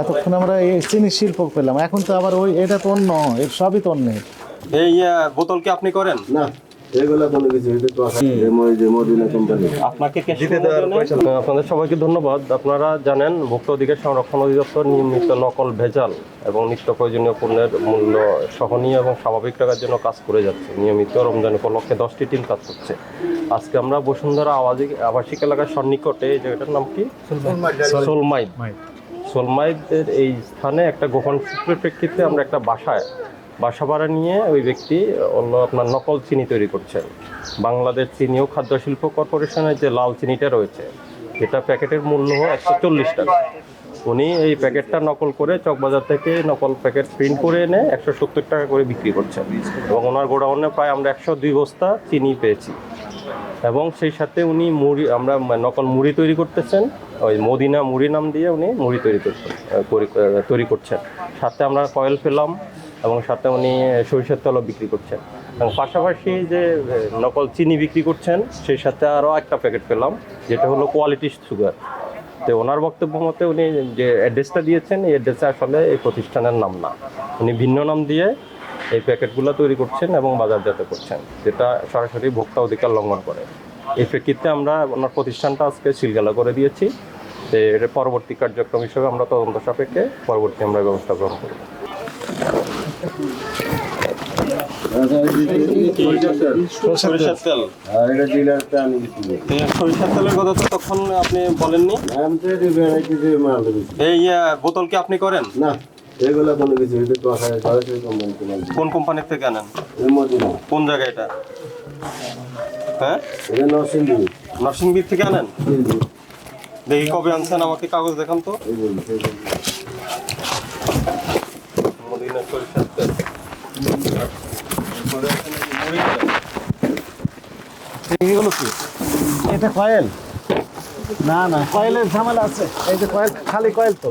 এতক্ষণ আমরা এই চিনি শিল্প পেলাম। এখন তো আবার ওই এটা তো অন্য এর সবই তো অন্য এই বোতল কি আপনি করেন? না আপনাদের সবাইকে ধন্যবাদ। আপনারা জানেন ভোক্তা অধিকার সংরক্ষণ অধিদপ্তর নিয়মিত নকল ভেজাল এবং নিত্য প্রয়োজনীয় পণ্যের মূল্য সহনীয় এবং স্বাভাবিক রাখার জন্য কাজ করে যাচ্ছে। নিয়মিত রমজান উপলক্ষে দশটি টিম কাজ করছে। আজকে আমরা বসুন্ধরা আবাসিক আবাসিক এলাকার সন্নিকটে এই জায়গাটার নাম কি? সোলমাইদ সোলমাইদের এই স্থানে একটা গোপন সূত্রের প্রেক্ষিতে আমরা একটা বাসায়, বাসা ভাড়া নিয়ে ওই ব্যক্তি, অন্য আপনার নকল চিনি তৈরি করছেন। বাংলাদেশ চিনি ও খাদ্য শিল্প কর্পোরেশনের যে লাল চিনিটা রয়েছে এটা প্যাকেটের মূল্য একশো চল্লিশ টাকা। উনি এই প্যাকেটটা নকল করে চকবাজার থেকে নকল প্যাকেট প্রিন্ট করে এনে একশো সত্তর টাকা করে বিক্রি করছেন। এবং ওনার গোডাউনে প্রায় আমরা একশো দুই বস্তা চিনি পেয়েছি। এবং সেই সাথে উনি মুড়ি, আমরা নকল মুড়ি তৈরি করতেছেন। ওই মদিনা মুড়ি নাম দিয়ে উনি মুড়ি তৈরি করছেন তৈরি করছেন। সাথে আমরা কয়েল পেলাম এবং সাথে উনি সরিষার তেলও বিক্রি করছেন। এবং পাশাপাশি যে নকল চিনি বিক্রি করছেন, সেই সাথে আরও একটা প্যাকেট পেলাম, যেটা হলো কোয়ালিটি সুগার। তো ওনার বক্তব্য মতে উনি যে অ্যাড্রেসটা দিয়েছেন, এই অ্যাড্রেসে আসলে এই প্রতিষ্ঠানের নাম না। উনি ভিন্ন নাম দিয়ে এই প্যাকেটগুলো তৈরি করছেন এবং বাজারজাত করছেন যেটা সরাসরি ভোক্তা অধিকার লঙ্ঘন করে। এই প্রেক্ষিতে আমরা ওনার প্রতিষ্ঠানটা আজকে সিলগালা করে দিয়েছি। তো এর পরবর্তী কার্যক্রম হিসেবে আমরা তদন্ত সাপেক্ষে পরবর্তী আমরা ব্যবস্থা গ্রহণ করব। সরিষার তেল। সরিষার তেলের কথা তো তখন আপনি বলেননি? এই বোতল কি আপনি করেন? না। এগুলো কোনো কিছু এটা তো আসায় সরাসরি কোম্পানি কোন কোম্পানির থেকে আনেন এই মদিনা কোন জায়গায় এটা? হ্যাঁ? এটা নরসিংদী। নরসিংদী থেকে আনেন? দেখি কবে আনছেন আমাকে কাগজ দেখান তো। মদিনা সরিষার তেল। এগুলো কি? এটা কয়েল। না না কয়েলের ঝামেলা আছে। এই যে কয়েল খালি কয়েল তো।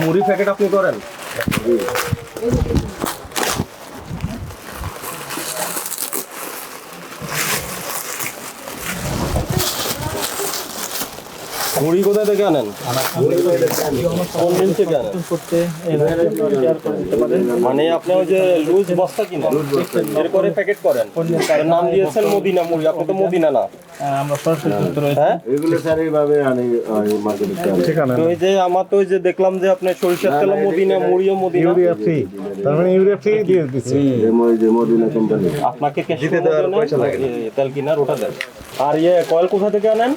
মুড়ি প্যাকেট আপনি করেন? মুড়ি কোথা থেকে আনেন? কোন মিল থেকে আনেন? মানে আপনি ওই যে লুজ বস্তা কিনেন এরপরে প্যাকেট করেন। নাম দিয়েছেন মদিনা মুড়ি আপনি তো মদিনা না। আমরা হ্যাঁ? তো যে আমার তো যে দেখলাম যে আপনি সরিষার তেল মদিনা মুড়িও মদিনা। তার মানে ইউরিয়া ফ্রি দিয়ে দিচ্ছি। মদিনা কোম্পানি আপনাকে তেল কিনার ওটা দেন। আর ইয়ে কয়েল কোথা থেকে আনেন?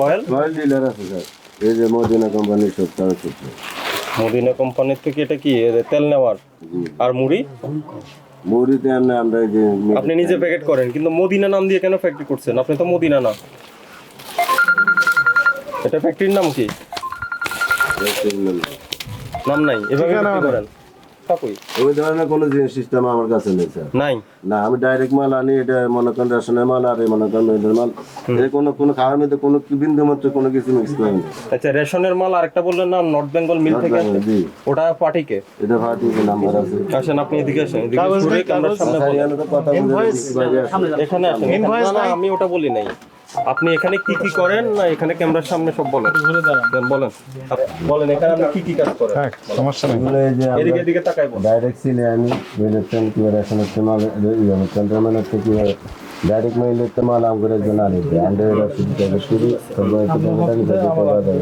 কয়েল? কয়েল ডিলার আছে স্যার। এই যে মদিনা কোম্পানি সব তারা সূত্র মদিনা কোম্পানির থেকে এটা কি? তেল নেওয়ার। আর মুড়ি? মুড়িতে আমরা আমরা যে আপনি নিজে প্যাকেট করেন কিন্তু মদিনা নাম দিয়ে কেন ফ্যাক্টরি করছেন? আপনি তো মদিনা না। এটা ফ্যাক্টরির নাম কি? নাম। নাই। এভাবে বিক্রি করেন। থাকুই ওই ধরনের কোনো জিনিস সিস্টেম আমার কাছে নেই স্যার। নাই? না আমি ডাইরেক্ট মাল আনি এটা মনে করেন রেশনের মাল আর এই মনে করেন মেয়েদের মাল। এই কোনো কোনো খাওয়ার মধ্যে কোনো বিন্দু মাত্র কোনো কিছু মিক্স করি আচ্ছা রেশনের মাল আরেকটা বললেন না নর্থ বেঙ্গল মিল থেকে জি। ওটা পার্টিকে? এটা ভাটি নাম্বার আছে। আসেন আপনি এদিকে আসেন এদিকে কাগজ ক্যামেরার সামনে বলেন। কথা বলে এখানে আসেন? আমি ওটা বলি নাই। আপনি এখানে কি কি করেন না এখানে ক্যামেরার সামনে সব বলেন? দেন, বলেন। বলেন এখানে আপনি কি কি কাজ করেন? হ্যাঁ সমস্যা নেই। এদিকে এদিকে তাকাই বলেন। ডাইরেক্ট সিলে আমি মিলেছেন কি রেশনের মাল কন্ট্রোমেন্টের থেকে ডাইরেক্ট মিলেতে মাল আম করে জন্য আনি দেয়। আন্ডার শুধু টাকা শুরু তারপর একটু টাকা নিতে পাওয়া যায়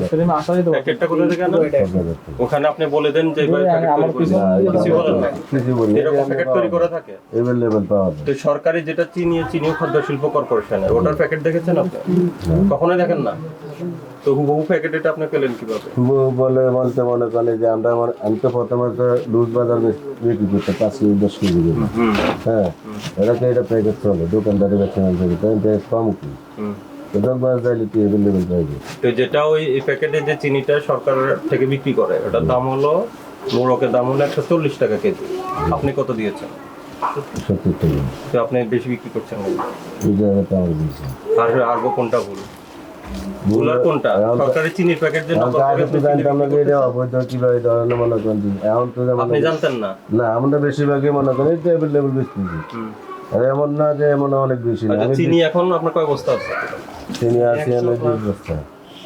প্যাকেটটা কোথা থেকে আনেন ওখানে আপনি বলে দেন যে প্যাকেট তৈরি কিছু বলেন না কিছু বলি এরকম প্যাকেট তৈরি করে থাকে। এভেলেবেল পাওয়া যায়। তো সরকারি যেটা চিনি চিনি খাদ্য শিল্প কর্পোরেশনের ওটার প্যাকেট দেখেছেন আপনি? কখনোই দেখেন না? তো হুবহু প্যাকেট এটা আপনি পেলেন কীভাবে? শুভ বলে বলতে মনে করে যে আমরা আমার- আমি তো প্রথমে তো লুজ বাজার বিক্রি করতে পাঁচ কেজি দশ কেজি হ্যাঁ। এটা তো এটা প্যাকেট চলে দোকানদারি ব্যবসা বাণিজ্য করে তাই এটা কম কি তো কি যেটা ওই প্যাকেটে যে চিনিটা সরকার থেকে বিক্রি করে ওটার দাম হলো মোড়কের দাম হলো একশো চল্লিশ টাকা কেজি। আপনি কত দিয়েছেন? তো আপনি বেশি বিক্রি করছেন আর আর কোনটা ভুল? ভুল কোনটা? সরকারি চিনির প্যাকেট যে নকল তো আগে করে তো চিনি জানতাম না যে এটা অবৈধ কীভাবে এই মনে করেন এখন তো আপনি জানতেন না? না আমরা বেশিরভাগই মনে করি এভেলেবেল বেশতেছি আর এমন না যে এমন অনেক বেশি না। আচ্ছা চিনি এখন আপনার কয় বস্তা আছে? চিনি আছে হলো বস্তা।